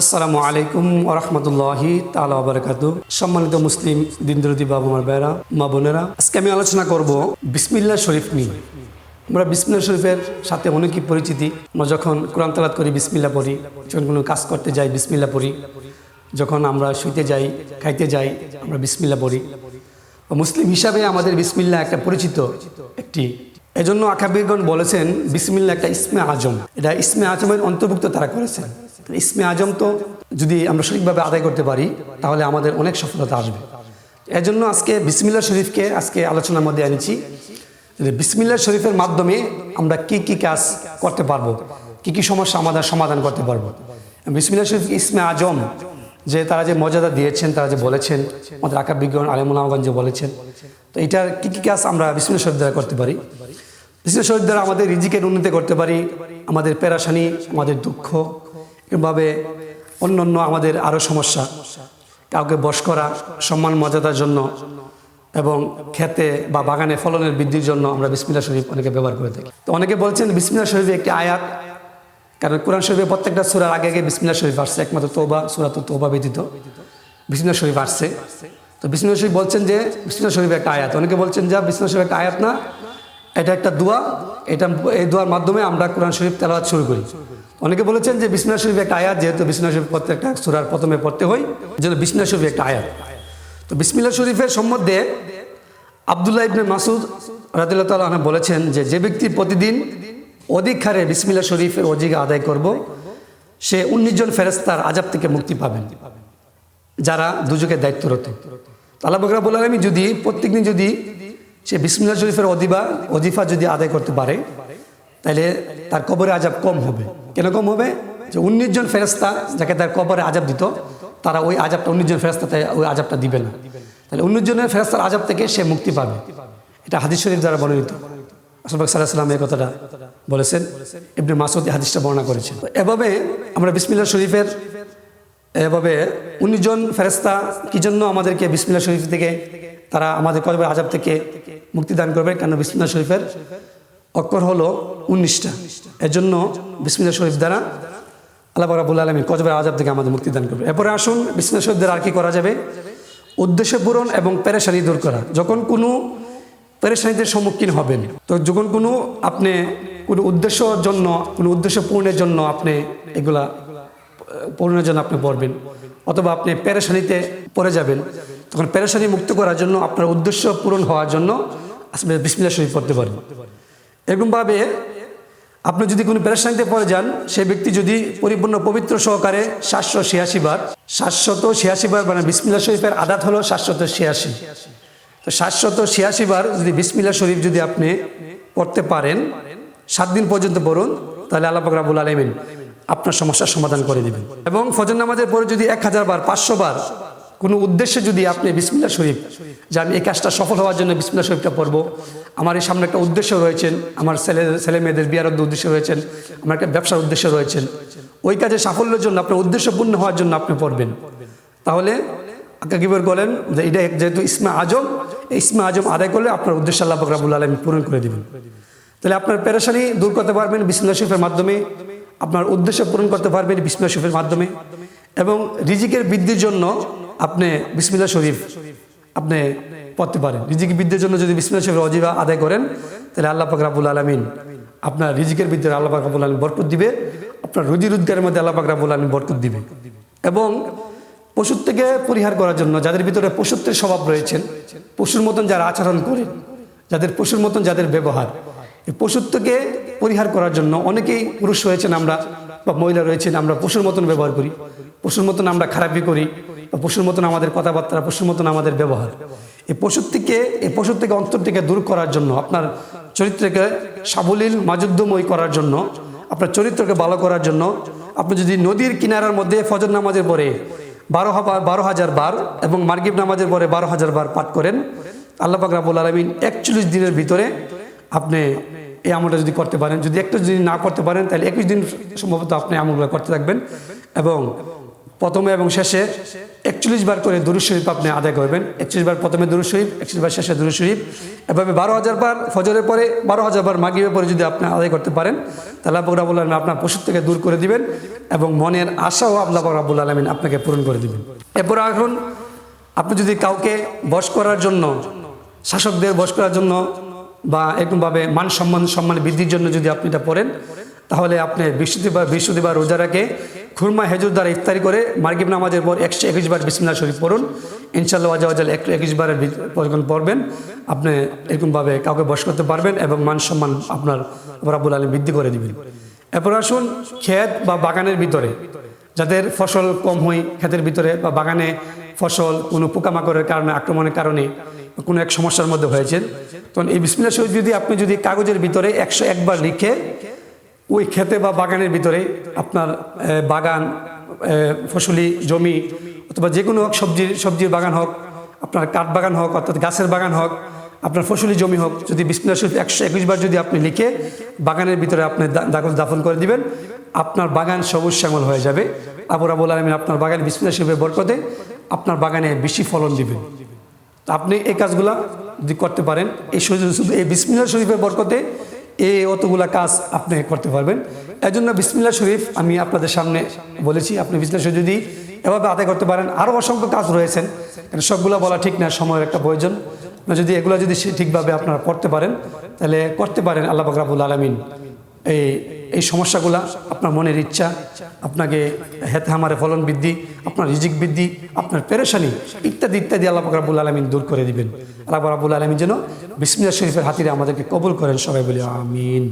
আসসালামু আলাইকুম ওরহমতুল্লাহি তালা বারকাত সম্মানিত মুসলিম দিনদরদি বাবু মার বেড়া মা বোনেরা, আজকে আমি আলোচনা করব বিসমিল্লা শরীফ নিয়ে। আমরা বিসমিল্লা শরীফের সাথে অনেকই পরিচিতি। আমরা যখন কোরআন তালাত করি বিসমিল্লা পড়ি। যখন কোনো কাজ করতে যাই বিসমিল্লা পড়ি। যখন আমরা শুইতে যাই, খাইতে যাই, আমরা বিসমিল্লা পড়ি। মুসলিম হিসাবে আমাদের বিসমিল্লা একটা পরিচিত একটি এজন্য আকাবিরগণ বলেছেন বিসমিল্লা একটা ইসমে আজম। এটা ইসমে আজমের অন্তর্ভুক্ত তারা করেছেন। ইসমে আজম তো যদি আমরা সঠিকভাবে আদায় করতে পারি, তাহলে আমাদের অনেক সফলতা আসবে। এজন্য আজকে বিসমিল্লা শরীফকে আজকে আলোচনার মধ্যে এনেছি। যে বিসমিল্লা শরীফের মাধ্যমে আমরা কি কি কাজ করতে পারব, কি কি সমস্যা আমাদের সমাধান করতে পারব। বিসমিল্লা শরীফ ইসমে আজম? যে তারা যে মর্যাদা দিয়েছেন, তারা যে বলেছেন, আমাদের আকার বিজ্ঞান আলিমুল্লাহগঞ্জ যে বলেছেন। তো এটার কী কী কাজ আমরা বিসমিল্লা শরীফ দ্বারা করতে পারি? শরীফ দ্বারা আমাদের রিজিকের উন্নতি করতে পারি, আমাদের পেরাশানি, আমাদের দুঃখ, এভাবে অন্য অন্য আমাদের আরও সমস্যা, কাউকে বশ করা, সম্মান, মর্যাদার জন্য এবং খেতে বা বাগানে ফলনের বৃদ্ধির জন্য আমরা বিসমিল্লা শরীফ অনেকে ব্যবহার করে থাকি। তো অনেকে বলছেন বিসমিল্লা শরীফ একটি আয়াত, কারণ কোরআন শরীফে প্রত্যেকটা সুরার আগে আগে বিসমিল্লা শরীফ আসছে, একমাত্র তোবা সুরা তো তোবা ব্যতীত বিসমিল্লা শরীফ আসছে। তো বিসমিল্লা শরীফ বলছেন যে বিসমিল্লা শরীফ একটা আয়াত, অনেকে বলছেন যে বিসমিল্লা শরীফ একটা আয়াত না এটা একটা দোয়া। এটা এই দোয়ার মাধ্যমে আমরা কোরআন শরীফ তেলাওয়াত শুরু করি। অনেকে বলেছেন যে বিসমিল্লা শরীফ একটা আয়াত, যেহেতু বিসমিল্লা শরীফ প্রত্যেকটা সুরার প্রথমে পড়তে হয় জন্য বিসমিল্লা শরীফ একটা আয়াত। তো বিসমিল্লা শরীফের সম্বন্ধে আবদুল্লাহ ইবনে মাসুদ রাদিল্লাহ তাল্লাহ বলেছেন যে যে ব্যক্তি প্রতিদিন অধিক হারে বিসমিল্লা শরীফের অজিকা আদায় করব, সে উনিশ জন ফেরেস্তার আজাব থেকে মুক্তি পাবেন, যারা দুজকে দায়িত্বরত। আল্লাহ বকরা আমি যদি প্রত্যেকদিন যদি সে বিসমিল্লা শরীফের অদিবা অজিফা যদি আদায় করতে পারে, তাহলে তার কবরে আজাব কম হবে। কেন কম হবে? যে উনিশ জন ফেরেস্তা যাকে তার কবরে আজাব দিত, তারা ওই আজাবটা উনিশ জন ফেরেস্তা ওই আজাবটা দিবে না। তাহলে উনিশ জনের ফেরেস্তার আজাব থেকে সে মুক্তি পাবে। এটা হাদিস শরীফ দ্বারা বর্ণিত। আসবাক সাল্লাহ সাল্লাম এই কথাটা বলেছেন। ইবনে মাসুদ হাদিসটা বর্ণনা করেছেন। এভাবে আমরা বিসমিল্লা শরীফের, এভাবে উনিশ জন ফেরেস্তা কি জন্য আমাদেরকে বিসমিল্লা শরীফ থেকে তারা আমাদের কজবের আজাব থেকে মুক্তি দান করবে কেন বিসমিল্লা শরীফের অক্ষর হলো উনিশটা। এর জন্য বিসমিল্লা শরীফ দ্বারা আল্লাহ রাবুল আলমী কজবের আজাব থেকে আমাদের মুক্তি দান করবে। এরপরে আসুন বিসমিল্লা শরীফ দ্বারা আর কি করা যাবে? উদ্দেশ্য পূরণ এবং পেরেশানি দূর করা। যখন কোনো পেরেশানিতে সম্মুখীন হবেন, তো যখন কোনো আপনি কোনো উদ্দেশ্যর জন্য, কোনো উদ্দেশ্য পূরণের জন্য আপনি এগুলা, পূরণের জন্য আপনি পড়বেন। অথবা আপনি পেরেশানিতে পড়ে যাবেন, তখন পেরেশানি মুক্ত করার জন্য আপনার উদ্দেশ্য পূরণ হওয়ার জন্য আসলে বিসমিল্লা শরীফ পড়তে পারেন। এরকমভাবে আপনি যদি কোনো পেরেশানিতে পড়ে যান, সে ব্যক্তি যদি পরিপূর্ণ পবিত্র সহকারে সাতশো ছিয়াশি বার, সাতশত ছিয়াশি বার মানে বিসমিল্লা শরীফের আদাত হলো সাতশত ছিয়াশি। তো সাতশত ছিয়াশি বার যদি বিসমিল্লা শরীফ যদি আপনি পড়তে পারেন, সাত দিন পর্যন্ত পড়ুন, তাহলে আল্লাহ রাবুল আলমিন আপনার সমস্যার সমাধান করে দেবেন। এবং ফজর নামাজের পরে যদি এক হাজার বার, পাঁচশো বার কোনো উদ্দেশ্যে যদি আপনি বিসমিল্লা শরীফ, যে আমি এই কাজটা সফল হওয়ার জন্য বিসমিল্লা শরীফটা পড়ব, আমার এই সামনে একটা উদ্দেশ্য রয়েছেন আমার ছেলে ছেলে মেয়েদের বিয়ার উদ্দেশ্য রয়েছেন আমার একটা ব্যবসার উদ্দেশ্য রয়েছেন ওই কাজে সাফল্যের জন্য, আপনার উদ্দেশ্যপূর্ণ হওয়ার জন্য আপনি পড়বেন। তাহলে আকাকিবর বলেন যে এটা যেহেতু ইসমা আজম, এই ইসমা আজম আদায় করলে আপনার উদ্দেশ্য আল্লাহ বকরাবুল আলম পূরণ করে দেবেন। তাহলে আপনার পেরেশানি দূর করতে পারবেন বিসমিল্লা শরীফের মাধ্যমে। আপনার উদ্দেশ্য পূরণ করতে পারবেন বিসমিল্লা শরীফের মাধ্যমে। এবং রিজিকের বৃদ্ধির জন্য আপনি বিসমিল্লা শরীফ আপনি পড়তে পারেন। রিজিক বৃদ্ধির জন্য যদি বিসমিল্লা শরীফের অজিবা আদায় করেন, তাহলে আল্লাহ পাক রাবুল আলমিন আপনার রিজিকের বৃদ্ধির আল্লাহ পাক রাবুল আলমিন বরকত দিবে। আপনার রুজি রোজগারের মধ্যে আল্লাহ পাক রাবুল আলমিন বরকত দিবে। এবং পশুর থেকে পরিহার করার জন্য যাদের ভিতরে পশুত্বের স্বভাব রয়েছেন পশুর মতন যারা আচরণ করেন যাদের পশুর মতন যাদের ব্যবহার পশুত্বকে পরিহার করার জন্য অনেকেই পুরুষ রয়েছেন আমরা, বা মহিলা রয়েছেন আমরা পশুর মতন ব্যবহার করি। পশুর মতন আমরা খারাপই করি, বা পশুর মতন আমাদের কথাবার্তা, পশুর মতন আমাদের ব্যবহার। এই পশুর থেকে এই পশুর থেকে অন্তর থেকে দূর করার জন্য, আপনার চরিত্রকে সাবলীল মাজুদ্যময় করার জন্য, আপনার চরিত্রকে ভালো করার জন্য, আপনি যদি নদীর কিনারার মধ্যে ফজর নামাজের পরে বারো বারো হাজার বার এবং মার্গিব নামাজের পরে বারো হাজার বার পাঠ করেন, আল্লাহ পাক রাবুল আলমিন একচল্লিশ দিনের ভিতরে আপনি এই আমলটা যদি করতে পারেন, যদি একটু যদি না করতে পারেন, তাহলে একুশ দিন সম্ভবত আপনি আমলগুলো করতে থাকবেন। এবং প্রথমে এবং শেষে একচল্লিশ বার করে দুরুদ শরীফ আপনি আদায় করবেন। একচল্লিশ বার প্রথমে দুরুদ শরীফ, একচল্লিশ বার শেষে দুরুদ শরীফ। এভাবে বারো হাজার বার ফজরের পরে, বারো হাজার বার মাগিবের পরে যদি আপনি আদায় করতে পারেন, তাহলে আল্লাহ রাবুল আলমিন আপনার পশুর থেকে দূর করে দিবেন এবং মনের আশাও আল্লাহ রাবুল আলমিন আপনাকে পূরণ করে দিবেন। এরপর এখন আপনি যদি কাউকে বশ করার জন্য, শাসকদের বশ করার জন্য বা এরকমভাবে মান সম্মান সম্মান বৃদ্ধির জন্য যদি আপনি এটা পড়েন, তাহলে আপনি বৃহস্পতিবার বৃহস্পতিবার রোজা রাখে খুরমা, হেজুর দ্বারা ইফতারি করে মার্গিব নামাজের পর একশো একুশ বার বিসমিল্লা শরীফ পড়ুন। ইনশাল্লাহ ওয়াজাল একশো একুশ বারের পড়বেন। আপনি এরকমভাবে কাউকে বস করতে পারবেন এবং মান সম্মান আপনার রাবুল আলম বৃদ্ধি করে দিবেন। এরপর আসুন ক্ষেত বা বাগানের ভিতরে। যাদের ফসল কম হয় ক্ষেতের ভিতরে বা বাগানে ফসল কোনো পোকামাকড়ের কারণে, আক্রমণের কারণে কোনো এক সমস্যার মধ্যে হয়েছে তখন এই বিসমিল্লা শরীফ যদি আপনি যদি কাগজের ভিতরে একশো একবার লিখে ওই ক্ষেতে বা বাগানের ভিতরে আপনার বাগান ফসলি, জমি অথবা যে কোনো হোক সবজির সবজির বাগান হোক, আপনার কাঠ বাগান হোক অর্থাৎ গাছের বাগান হোক, আপনার ফসলি জমি হোক, যদি বিসমিল্লা শরীফ একশো একুশ বার যদি আপনি লিখে বাগানের ভিতরে আপনি দাফন করে দিবেন, আপনার বাগান সবুজ শ্যামল হয়ে যাবে। আবু রাবুল আলমিন আপনার বাগানে বিসমিল্লা শরীফের বরকতে আপনার বাগানে বেশি ফলন দিবেন। আপনি এই কাজগুলা যদি করতে পারেন, এই শুধু এই বিসমিল্লা শরীফের বরকতে এই অতগুলা কাজ আপনি করতে পারবেন। এই জন্য বিসমিল্লা শরীফ আমি আপনাদের সামনে বলেছি, আপনি বিসমিল্লা শরীফ যদি এভাবে আদায় করতে পারেন আরও অসংখ্য কাজ রয়েছেন সবগুলো বলা ঠিক না, সময়ের একটা প্রয়োজন। যদি এগুলো যদি ঠিকভাবে আপনারা করতে পারেন, তাহলে করতে পারেন আল্লাহ বাকরাবুল আলমিন। এই এই সমস্যাগুলা আপনার মনের ইচ্ছা আপনাকে হেতে হামারে ফলন বৃদ্ধি, আপনার রিজিক বৃদ্ধি, আপনার পেরেশানি ইত্যাদি ইত্যাদি আল্লাহ রাবুল আলমিন দূর করে দিবেন। আল্লাহ রাবুল আলমিন যেন বিসমিল্লা শরীফের হাতিরে আমাদেরকে কবুল করেন সবাই বলি আমিন।